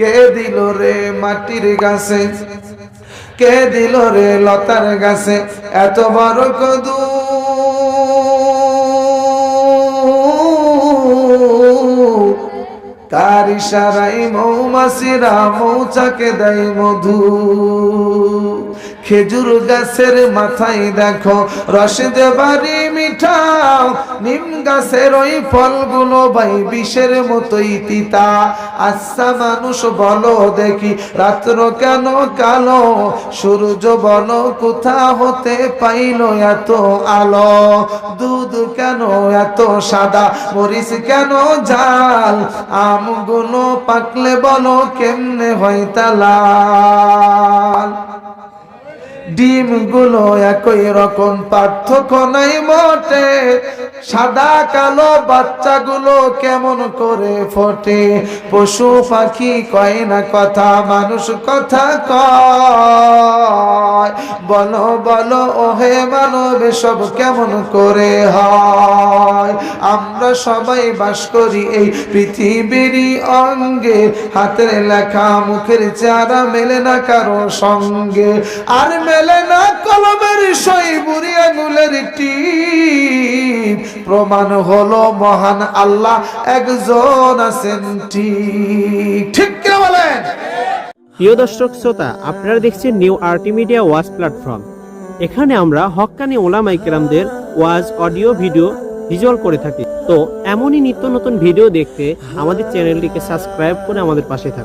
কে দিল রে মাটির গাছে? কে দিল রে লতার গাছে? এত বড় কদু। তার ইশারাই মৌমাসিরা মৌচাকে দেয় মধু। খেজুর গাছের মাথায় দেখো রস দেবারি মিঠাও, নিম গাছের ওই ফলগুলো ভাই বিষের মতোই তিতা। আচ্ছা মানুষ বলো দেখি, রাত্র কেন কালো? সূর্য বলো কোথা হতে পাইল এত আলো? দুধ কেন এত সাদা? মরিচ কেন জাল? আমগুলো পাকলে বলো কেমনে হয় তালাল ডিমগুলো একই রকম, পার্থক্য নাই মোটে। সাদা কালো বাচ্চা গুলো কেমন করে ফোটে? পশু পাখি কয় না কথা, মানুষ কথা কয়। বলো বলো, ওহে মানব সব কেমন করে হয়? আমরা সবাই বাস করি এই পৃথিবীরই অঙ্গে। হাতের লেখা, মুখের চারা মেলে না কারও সঙ্গে। আর মেলে না কলমের সই, বুড়ি আঙুলের প্রমাণ হলো মহান আল্লাহ একজন আছেন ঠিক। কে বলেন? প্রিয় দর্শক শ্রোতা, আপনারা দেখছেন নিউ আরটি মিডিয়া ওয়াজ প্ল্যাটফর্ম এখানে আমরা হক্কানি ওলামা ইকরামদের ওয়াজ, অডিও, ভিডিও ভিজুয়াল করে থাকি। তো এমনই নিত্য নতুন ভিডিও দেখতে আমাদের চ্যানেলটিকে সাবস্ক্রাইব করে আমাদের পাশে থাকুন।